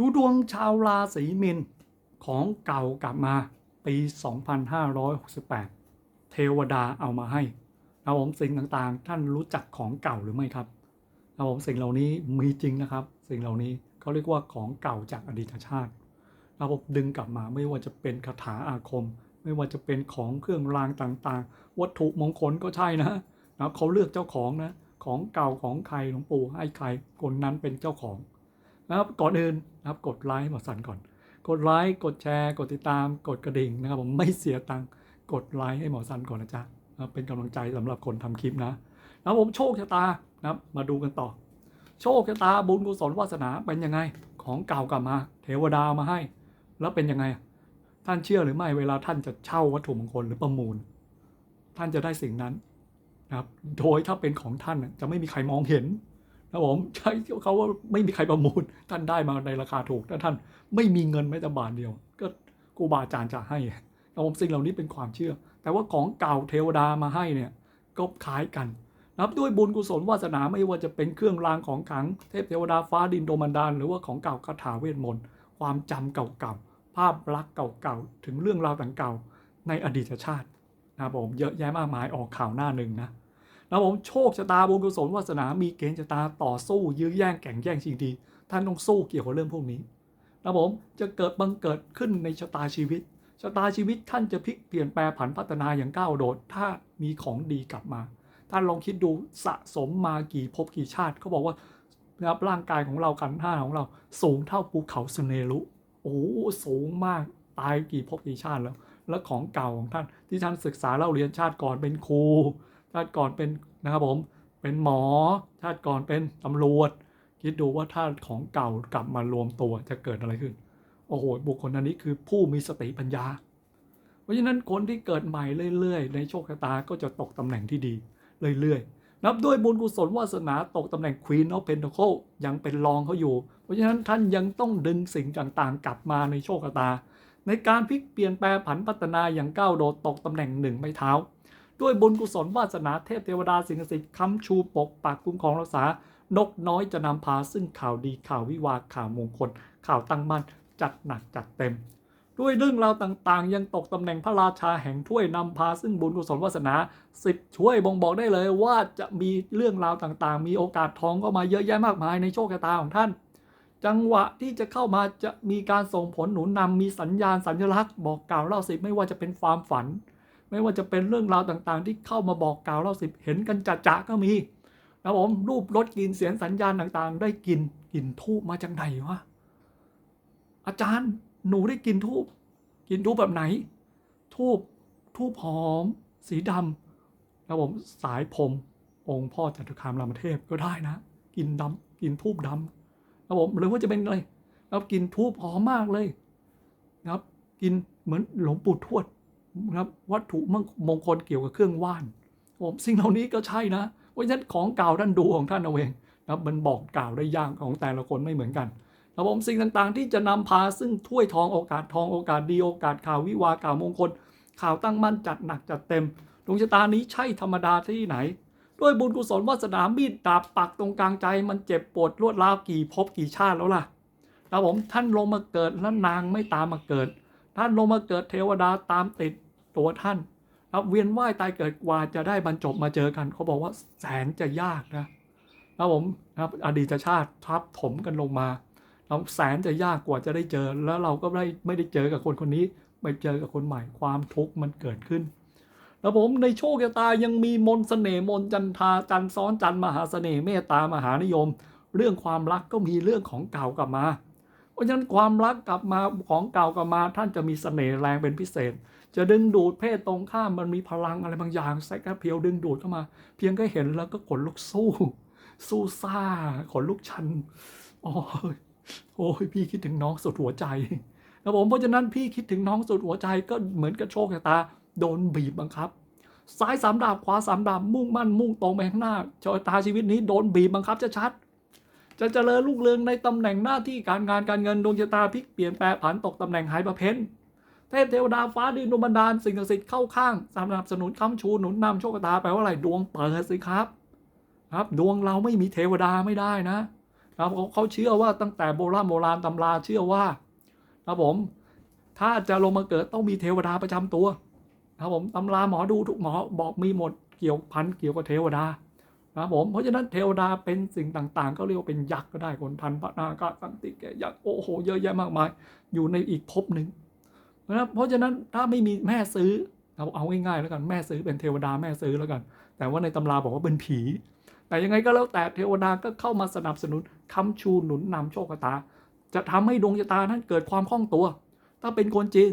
ดูดวงชาวราศีมินของเก่ากลับมาปี 2568 เทวดาเอามาให้นะผมสิ่งต่างๆ ท่านรู้จักของเก่าหรือไม่ครับนะผมสิ่งเหล่านี้มีจริงนะครับ สิ่งเหล่านี้เขาเรียกว่าของเก่าจากอดีตชาตินะผมดึงกลับมาไม่ว่าจะเป็นคาถาอาคม ไม่ว่าจะเป็นของเครื่องรางต่างๆ วัตถุมงคลก็ใช่นะนะเขาเลือกเจ้าของนะของเก่าของใครหลวงปู่ให้ใครคนนั้นเป็นเจ้าของ นะครับก่อนอื่นนะครับกดไลค์หมอสันก่อน กดไลค์กดแชร์ กดติดตาม กดกระดิ่งนะครับผมไม่เสียตังค์กดไลค์ให้หมอสันก่อนนะจ๊ะเป็นกำลังใจสำหรับคนทำคลิปนะนะผมโชคชะตานะครับมาดูกันต่อ โชคชะตาบุญกุศลวาสนาเป็นยังไงของเก่ากลับมา เทวดามาให้ แล้วเป็นยังไง ท่านเชื่อหรือไม่เวลาท่านจะเช่าวัตถุมงคลหรือประมูล ท่านจะได้สิ่งนั้นนะครับโดยถ้าเป็นของท่านจะไม่มีใครมองเห็น นะผมใช้เขาว่าไม่มีใครประมูลท่านได้มาในราคาถูกถ้าท่านไม่มีเงินแม้แต่บาทเดียว ก็ครูบาอาจารย์จะให้นะผมสิ่งเหล่านี้เป็นความเชื่อ แต่ว่าของเก่าเทวดามาให้เนี่ยก็คล้ายกันนับด้วยบุญกุศลวาสนาไม่ว่าจะเป็นเครื่องรางของขังเทพเทวดาฟ้าดินโดมันดาลหรือว่าของเก่าคาถาเวทมนต์ความจำเก่าๆภาพลักษณ์เก่าๆถึงเรื่องราวต่างๆในอดีตชาตินะผมเยอะแยะมากมายออกข่าวหน้าหนึ่งนะ นะผมโชคชะตาบุญกุศลวาสนา มีเกณฑ์ชะตาต่อสู้ยื้อแย่งแข่งแย่งชิงดี ท่านต้องสู้เกี่ยวกับเรื่องพวกนี้นะผมจะเกิดบังเกิดขึ้นในชะตาชีวิตชะตาชีวิตท่านจะพลิกเปลี่ยนแปลผันพัฒนาอย่างก้าวโดด ถ้ามีของดีกลับมา ท่านลองคิดดูสะสมมากี่ภพกี่ชาติเขาบอกว่านะครับร่างกายของเรากันท่าของเราสูงเท่าภูเขาสุเนรุโอ้สูงมากตายกี่ภพกี่ชาติแล้ว แล้วของเก่าของท่านที่ท่านศึกษาเล่าเรียนชาติก่อนเป็นครูาติก่อนเป็นนะครับผมเป็นหมอชาติก่อนเป็นตำรวจ คิดดูว่าถ้าของเก่ากลับมารวมตัวจะเกิดอะไรขึ้น โอ้โห บุคคลอันนี้คือผู้มีสติปัญญา เพราะฉะนั้นคนที่เกิดใหม่เรื่อยๆ ในโชคชะตาก็จะตกตำแหน่งที่ดีเรื่อยๆ นับด้วยบุญกุศลวาสนาตกตำแหน่ง Queen of Pentacle ยังเป็นรองเขาอยู่ เพราะฉะนั้นท่านยังต้องดึงสิ่งต่างๆ กลับมาในโชคชะตา ในการพลิกเปลี่ยนแปลผันพัฒนาอย่างก้าวโดดตกตำแหน่งหนึ่งไม่เท้า ด้วยบุญกุศลวาสนาเทพเทวดาสิ่งศักดิ์สิทธิ์ค้ำชูปกปักคุ้มครองรักษานกน้อยจะนำพาซึ่งข่าวดีข่าววิวาข่าวมงคล ข่าวตั้งมั่นจัดหนักจัดเต็ม ด้วยเรื่องราวต่างๆ ยังตกตำแหน่งพระราชาแห่งถ้วยนำพาซึ่งบุญกุศลวาสนาสิบช่วยบ่งบอกได้เลยว่าจะมีเรื่องราวต่างๆ มีโอกาสทองเข้ามาเยอะแยะมากมายในโชคชะตาของท่าน จังหวะที่จะเข้ามาจะมีการส่งผลหนุนนำมีสัญญาณสัญลักษณ์ บอกกล่าวเล่าสิบไม่ว่าจะเป็นความฝัน ไม่ว่าจะเป็นเรื่องราวต่างๆ ที่เข้ามาบอกกล่าวเล่าสิบเห็นกันจะก็มีนะผมรูปรสกลิ่นเสียงสัญญาณต่างๆ ได้กินกินทูบมาจากไหนวะอาจารย์หนูได้กินทูบกินทูบแบบไหน ทูบทูบหอม สีดำนะผมสายผมองค์พ่อจตุคามรามเทพก็ได้นะ กินดำกินทูบดำนะผมหรือว่าจะเป็นอะไรนะครับกินทูบหอมมากเลยนะครับ กินเหมือนหลวงปู่ทวด นะครับวัตถุมงคลเกี่ยวกับเครื่องว่านผมสิ่งเหล่านี้ก็ใช่นะเพราะฉะนั้นของเก่าท่านดูของท่านเอาเองนะมันบอกกล่าวได้ยากของแต่ละคนไม่เหมือนกันครับผมสิ่งต่างๆ ที่จะนำพาซึ่งถ้วยทองโอกาสทองโอกาสดีโอกาสข่าววิวาข่าวมงคล ข่าวตั้งมั่นจัดหนักจัดเต็มดวงชะตานี้ใช่ธรรมดาที่ไหน ด้วยบุญกุศลวาสนามีดดาบปักตรงกลางใจ มันเจ็บปวดรวดร้าวกี่ภพกี่ชาติแล้วล่ะครับผมท่านลงมาเกิดแล้วนางไม่ตามมาเกิด ท่านลงมาเกิดเทวดาตามติดตัวท่านครับเวียนว่ายตายเกิดกว่าจะได้บรรจบมาเจอกัน เขาบอกว่าแสนจะยากนะครับผมครับอดีตชาติทับถมกันลงมาเราแสนจะยากกว่าจะได้เจอ แล้วเราก็ไม่ได้ไม่ได้เจอกับคนคนนี้ไปเจอกับคนใหม่ความทุกข์มันเกิดขึ้นแล้วผมในโชคชะตายังมีมนต์เสน่ห์มนจันทาจันซ้อนจันมหาเสน่ห์เมตตามหานิยม เรื่องความรักก็มีเรื่องของเก่ากลับมา ราะฉะนั้นความรักกลับมาของเก่ากลับมาท่านจะมีเสน่ห์แรงเป็นพิเศษ จะดึงดูดเพศตรงข้ามมันมีพลังอะไรบางอย่างแซกเพียวดึงดูดเข้ามา เพียงแค่เห็นแล้วก็ขนลุกสู้ สู้ซ่าขนลุกชันโอ้ยโอ้ยพี่คิดถึงน้องสุดหัวใจนะผมเพราะฉะนั้นพี่คิดถึงน้องสุดหัวใจก็เหมือนกับโชคชะตา โดนบีบบังคับ ซ้ายสามดาบขวาสามดาบมุ่งมั่นมุ่งตรงไปข้างหน้าชะตาชีวิตนี้โดนบีบบังคับจะชัด จะเจริญรุ่งเรืองในตำแหน่งหน้าที่การงานการเงินดวงชะตาพลิกเปลี่ยนแปลผันตกตำแหน่งหายประเพ้นเทพเทวดาฟ้าดินดลบันดาลสิ่งศักดิ์สิทธิ์เข้าข้างสนับสนุนค้ำชูหนุนนำโชคชะตาแปลว่าอะไรดวงเปิดสิครับ ครับ ดวงเราไม่มีเทวดาไม่ได้นะครับเขาเขาเชื่อว่าตั้งแต่โบราณโบราณตำราเชื่อว่านะครับผม ถ้าจะลงมาเกิดต้องมีเทวดาประจำตัวนะครับผมตำราหมอดูทุกหมอบอกมีหมดเกี่ยวพันเกี่ยวกับเทวดา นะครับผมเพราะฉะนั้นเทวดาเป็นสิ่งต่างๆ ก็เรียกว่าเป็นยักษ์ก็ได้คนพันพระนากาสังติแกยักษ์โอ้โหเยอะแยะมากมาย อยู่ในอีกภพหนึ่งนะครับเพราะฉะนั้นถ้าไม่มีแม่ซื้อเอาเอาง่ายๆแล้วกันแม่ซื้อเป็นเทวดาแม่ซื้อแล้วกัน แต่ว่าในตำราบอกว่าเป็นผี แต่ยังไงก็แล้วแต่เทวดาก็เข้ามาสนับสนุนค้ำชูหนุนนำโชคชะตา จะทำให้ดวงชะตานั้นเกิดความคล่องตัว ถ้าเป็นคนจีน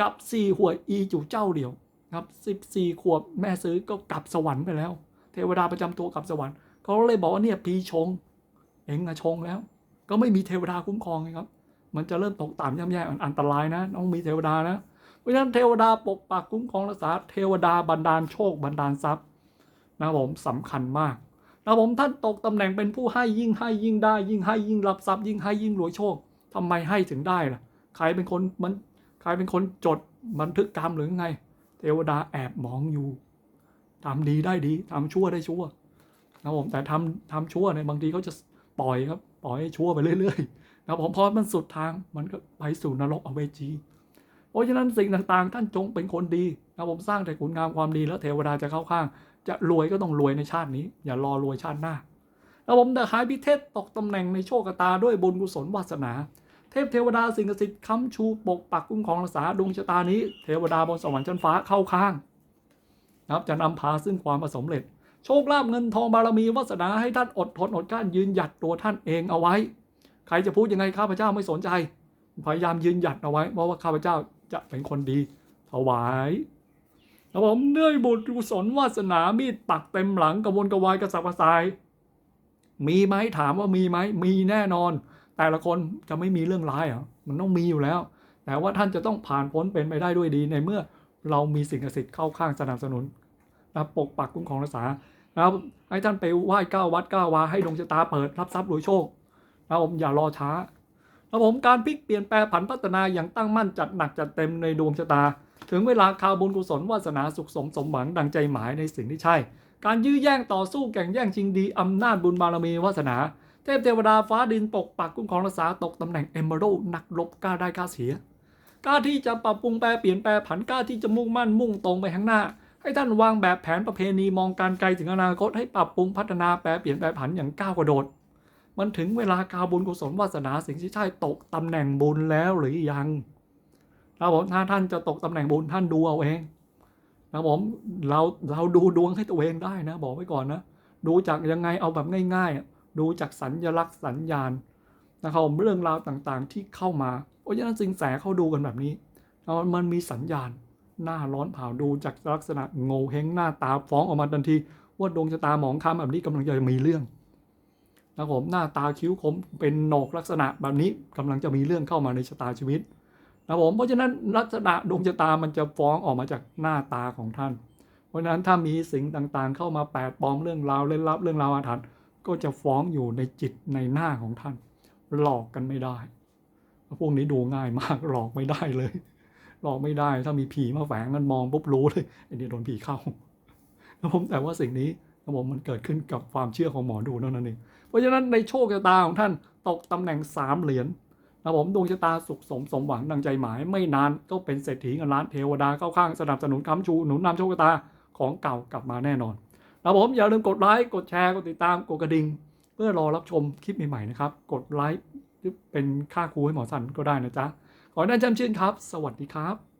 จับสี่หัวอีจู่เจ้าเดียวครับสิบสี่ขวบแม่ซื้อก็กลับสวรรค์ไปแล้ว เทวดาประจำตัวกับสวรรค์เขาเลยบอกว่าเนี่ยปีชง เองอะชงแล้ว ก็ไม่มีเทวดาคุ้มครองไงครับ มันจะเริ่มตกต่ำย่ำแย่อันตรายนะ ต้องมีเทวดานะเพราะฉะนั้นเทวดาปกปักคุ้มครองรักษาเทวดาบันดาลโชคบันดาลทรัพย์นะผมสำคัญมากนะผมท่านตกตำแหน่งเป็นผู้ให้ยิ่งให้ยิ่งได้ ยิ่งให้ยิ่งรับทรัพย์ยิ่งให้ยิ่งรวยโชคทำไมให้ถึงได้ล่ะใครเป็นคนมันใครเป็นคนจดบันทึกกรรมหรือไง เทวดาแอบมองอยู่ ทำดีได้ดีทำชั่วได้ชั่วนะผมแต่ทำทำชั่วเนี่ยบางทีเขาจะปล่อยครับ ปล่อยให้ชั่วไปเรื่อยๆนะครับผมพอมันสุดทางมันก็ไปสู่นรกอเวจีเพราะฉะนั้นสิ่งต่างๆ ท่านจงเป็นคนดีนะผมสร้างแต่คุณงามความดีแล้วเทวดาจะเข้าข้าง จะรวยก็ต้องรวยในชาตินี้ อย่ารอรวยชาติหน้าแล้วผมแต่หายพิเทศตกตำแหน่งในโชคตาด้วยบุญกุศลวาสนา เทพเทวดาสิ่งศักดิ์สิทธิ์ค้ำชูปกปักคุ้มครองรักษาดวงชะตานี้ เทวดาบนสวรรค์ชั้นฟ้าเข้าข้าง นะครับจะนำพาซึ่งความประสมเร็จ โชคลาภเงินทองบารมีวาสนาให้ท่านอดทนอดกลั้นยืนหยัดตัวท่านเองเอาไว้ ใครจะพูดยังไงข้าพเจ้าไม่สนใจ พยายามยืนหยัดเอาไว้ เพราะว่าข้าพเจ้าจะเป็นคนดีถวายแล้วผมเนื่อยบุญกุศลวาสนามีดปักเต็มหลังกระวนกระวายกระสับกระส่าย มีไหมถามว่ามีไหมมีแน่นอน แต่ละคนจะไม่มีเรื่องร้ายเหรอมันต้องมีอยู่แล้ว แต่ว่าท่านจะต้องผ่านพ้นเป็นไปได้ด้วยดีในเมื่อ เรามีสิ่งศักดิ์สิทธิ์เข้าข้างสนับสนุนนะปกปักคุ้มครองรักษานะครับให้ท่านไปไหว้เก้าวัดเก้าวาให้ดวงชะตาเปิดรับทรัพย์รวยโชคนะผมอย่ารอช้ารับผมการพลิกเปลี่ยนแปลงผันพัฒนาอย่างตั้งมั่นจัดหนักจัดเต็มในดวงชะตา ถึงเวลาข่าวบุญกุศลวาสนาสุขสมสมหวังดังใจหมายในสิ่งที่ใช่ การยื้อแย่งต่อสู้แข่งแย่งชิงดีอำนาจบุญบารมีวาสนา เทพเทวดาฟ้าดินปกปักคุ้มครองรักษาตกตำแหน่งเอมเบอร์นักรบกล้าได้กล้าเสีย กล้าที่จะปรับปรุงแปลเปลี่ยนแปลผันกล้าที่จะมุ่งมั่นมุ่งตรงไปข้างหน้า ให้ท่านวางแบบแผนประเพณีมองการไกลถึงอนาคตให้ปรับปรุงพัฒนาแปลเปลี่ยนแปลผันอย่างก้าวกระโดด มันถึงเวลาการบุญกุศลวาสนาสิ่งที่ใช่ตกตำแหน่งบุญแล้วหรือยังครับผมถ้าท่านจะตกตำแหน่งบุญท่านดูเอาเองนะผมเราเราดูดวงให้ตัวเองได้นะ บอกไว้ก่อนนะดูจากยังไงเอาแบบง่าย ๆ ดูจากสัญลักษณ์สัญญาณนะครับเรื่องราวต่างๆที่เข้ามา เพราะฉะนั้นสิงแสเขาดูกันแบบนี้แล้วมันมีสัญญาณหน้าร้อนเผาดูจากลักษณะโงเฮงหน้าตาฟ้องออกมาทันที ว่าดวงชะตาหมองคล้ำแบบนี้กำลังจะมีเรื่องนะครับผมหน้าตาคิ้วคมเป็นโหนกลักษณะแบบนี้กำลังจะมีเรื่องเข้ามาในชะตาชีวิตนะครับผมเพราะฉะนั้นลักษณะดวงชะตามันจะฟ้องออกมาจากหน้าตาของท่าน เพราะฉะนั้นถ้ามีสิ่งต่างๆ เข้ามาแปดปลอมเรื่องราวเล่นลับเรื่องราวอาถรรพ์ก็จะฟ้องอยู่ในจิตในหน้าของท่าน หลอกกันไม่ได้ พวกนี้ดูง่ายมากหลอกไม่ได้เลยหลอกไม่ได้ถ้ามีผีมาแฝงมันมองปุ๊บรู้เลยไอ้นี่โดนผีเข้านะผมแต่ว่าสิ่งนี้นะผมมันเกิดขึ้นกับความเชื่อของหมอดูเท่านั้นเองเพราะฉะนั้นในโชคชะตาของท่านตกตำแหน่งสามเหรียญนะผมดวงชะตาสุขสมสมหวังดังใจหมาย ไม่นานก็เป็นเศรษฐีเงินล้านเทวดาเข้าข้างสนับสนุนค้ำชูหนุนนำโชคชะตาของเก่ากลับมาแน่นอนนะผมอย่าลืมกดไลค์กดแชร์กดติดตามกดกระดิ่งเพื่อรอรับชมคลิปใหม่ๆนะครับ กดไลค์ เป็นค่าครูให้หมอสันก็ได้นะจ๊ะ ขอให้ท่านจำชื่นครับ สวัสดีครับ